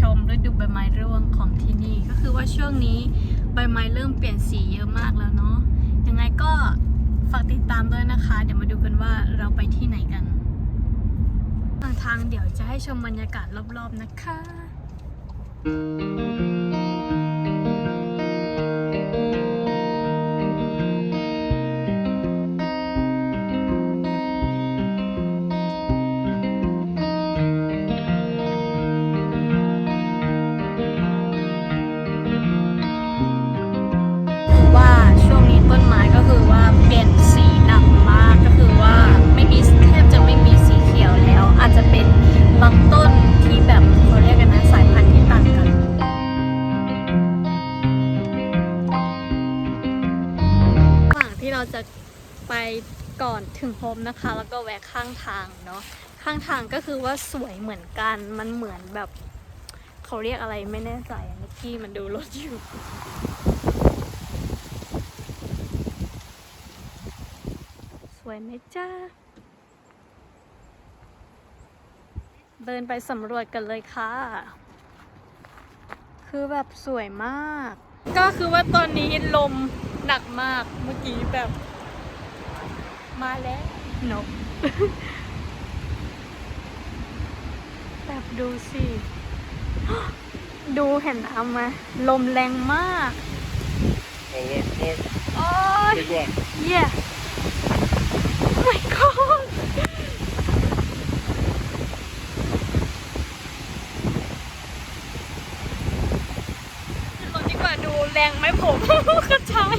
ชมฤดูใบไม้ร่วงของที่นี่ ก็คือว่าช่วงนี้ใบไม้เริ่มเปลี่ยนสีเยอะมากแล้วเนาะยังไงก็ฝากติดตามด้วยนะคะ เดี๋ยวมาดูกันว่าเราไปที่ไหนกันทางเดี๋ยวจะให้ชมบรรยากาศรอบๆนะคะ คือว่าเปลี่ยนสีหนักมากก็คือว่าไม่มีแทบจะไม่มีสีเขียวแล้ว อาจจะเป็นบางต้นที่แบบเขาเรียกกันนะสายพันธุ์ที่ต่างกัน ระหว่างที่เราจะไปก่อนถึงโฮมนะคะ แล้วก็แวะข้างทางเนาะข้างทางก็คือว่าสวยเหมือนกันมันเหมือนแบบ เขาเรียกอะไรไม่แน่ใจนิกกี้มันดูรถอยู่ วยไหมจ้าเดินไปสำรวจกันเลยค่ะ คือแบบสวยมาก ก็คือว่าตอนนี้ลมหนักมากเมื่อกี้แบบ มาแล้วนกแบบดูสิ ดูเห็นน้ำไหมลมแรงมาก Oh, look, look. โอ้ย Big one. Yeah. My god. รถดีกว่าดูแรงไหมผมกระชาย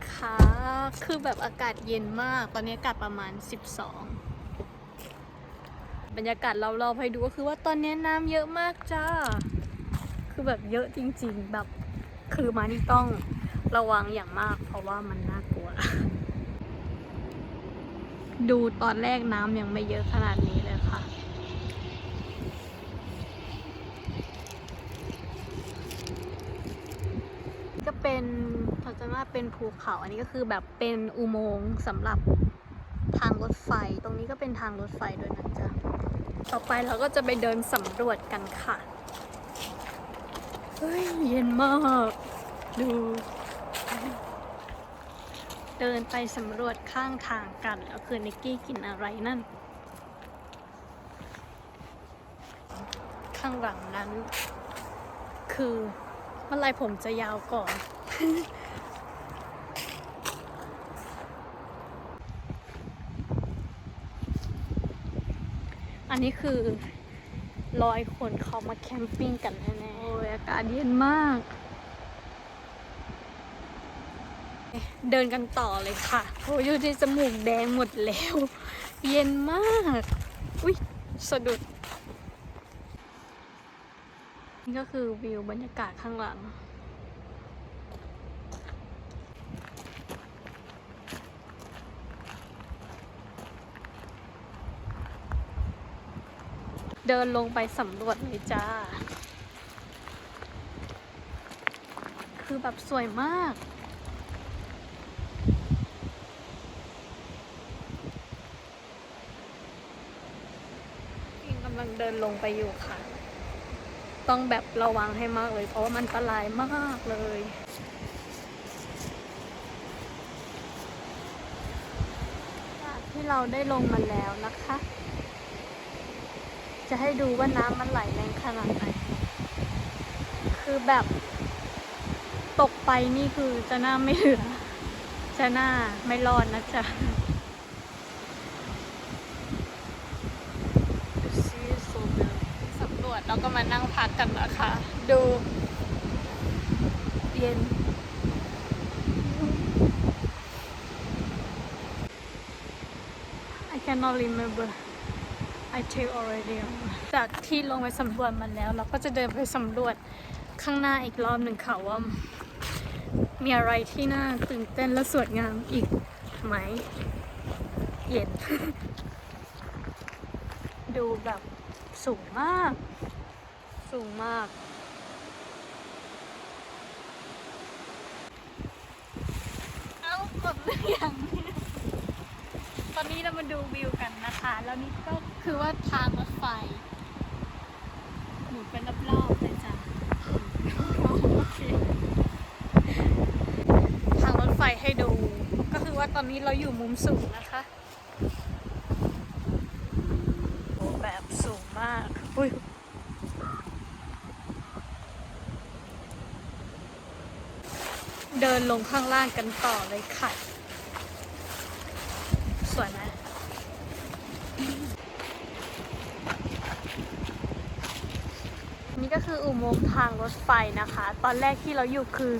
นะคะ คือแบบอากาศเย็นมาก ตอนนี้อากาศประมาณ 12 บรรยากาศเรอบๆให้ดูก็คือว่าตอนนี้น้ำเยอะมากจ้า คือแบบเยอะจริง ๆ แบบคือมานี่ต้องระวังอย่างมาก เพราะว่ามันน่ากลัว ดูตอนแรกน้ำยังไม่เยอะขนาดนี้เลยค่ะ ก็เป็นเขาจะ ว่าเป็นภูเขาอันนี้ก็คือแบบเป็นอุโมงค์สำหรับทางรถไฟ ตรงนี้ก็เป็นทางรถไฟด้วยนะจ๊ะ ต่อไปเราก็จะไปเดินสำรวจกันค่ะ เฮ้ย เย็นมาก ดู เดินไปสำรวจข้างทางกัน แล้วคือนิกกี้กินอะไรนั่น ข้างหลังนั้น คือเมื่อไรผมจะยาวก่อน อันนี้คือร้อยคนเขามาแคมปิ้งกันแน่ๆโอ้ยอากาศเย็นมาก เดินกันต่อเลยค่ะโอ้ยดูที่จมูกแดงหมดแล้ว เย็นมาก อุ้ยสะดุด นี่ก็คือวิวบรรยากาศข้างหลัง เดินลงไปสำรวจเลยจ้า คือแบบสวยมากพิงกำลังเดินลงไปอยู่ค่ะ ต้องแบบระวังให้มากเลย เพราะว่ามันอันตรายมากเลยจากที่เราได้ลงมาแล้วนะคะ จะให้ดูว่าน้ำมันไหลแรงขนาดไหน คือแบบตกไปนี่คือจะหน้าไม่เหลือ จะหน้าไม่รอดนะจ๊ะสำรวจแล้วก็มานั่งพักกันนะคะ ดู เย็น I cannot remember I take already จากที่ลงไปสำรวจมาแล้ว เราก็จะเดินไปสำรวจข้างหน้าอีกรอบหนึ่งค่ะว่า มีอะไรที่น่าตื่นเต้นและสวยงามอีกไหม เย็น ดูแบบสูงมาก สูงมากเอากดเรื่องตอนนี้เรามาดูวิวกันนะคะ แล้วนี่ก็ คือว่าทางรถไฟ หมุนเป็นรอบๆเลยจ้ะโอเคทางรถไฟให้ดู ก็คือว่าตอนนี้เราอยู่มุมสูงนะคะ โอ้แบบสูงมาก อุ้ยเดินลงข้างล่างกันต่อเลยค่ะ สวยไหมนี่ก็คืออุ โมงค์ทางรถไฟนะคะ ตอนแรกที่เราอยู่คือ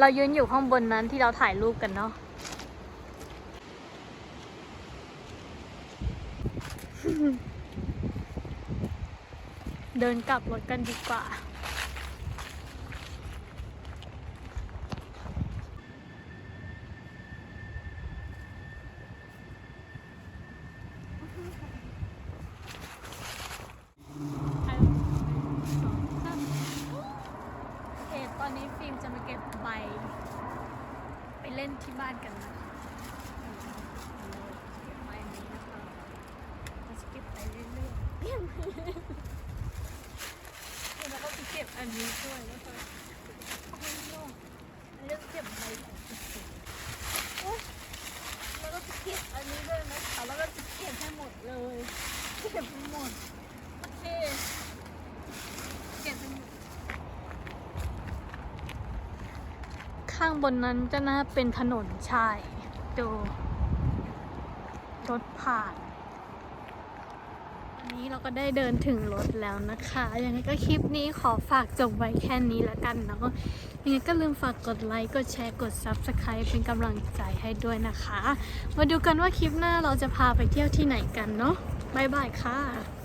เรายืนอยู่ข้างบนนั้นที่เราถ่ายรูปกันเนาะ เดินกลับรถกันดีกว่า เอตอนนี้ฟิล์มจะมาเก็บใบ ไปเล่นที่บ้านกันนะคะเก็บใบนี้นะคะเราจะเก็บไปเรื่อยๆเก็บไปเรื่อยๆ แล้วก็ไปเก็บอันนี้ด้วยนะคะเอาไปโยกอันนี้จะเก็บใบของสุดๆโอ๊ยแล้วก็จะเก็บอันนี้ด้วยนะคะแล้วก็จะเก็บให้หมดเลยเก็บให้หมดโอเคเก็บให้หมดข้างบนนั้นจะน่าเป็นถนนใช่ดูรถผ่าน นี้เราก็ได้เดินถึงรถแล้วนะคะยังไงก็คลิปนี้ขอฝากจบไว้แค่นี้ละกันเนาะยังไงก็ลืมฝากกดไลค์ กดแชร์ กด Subscribe เป็นกำลังใจให้ด้วยนะคะ มาดูกันว่าคลิปหน้าเราจะพาไปเที่ยวที่ไหนกันเนาะบ๊ายบายค่ะ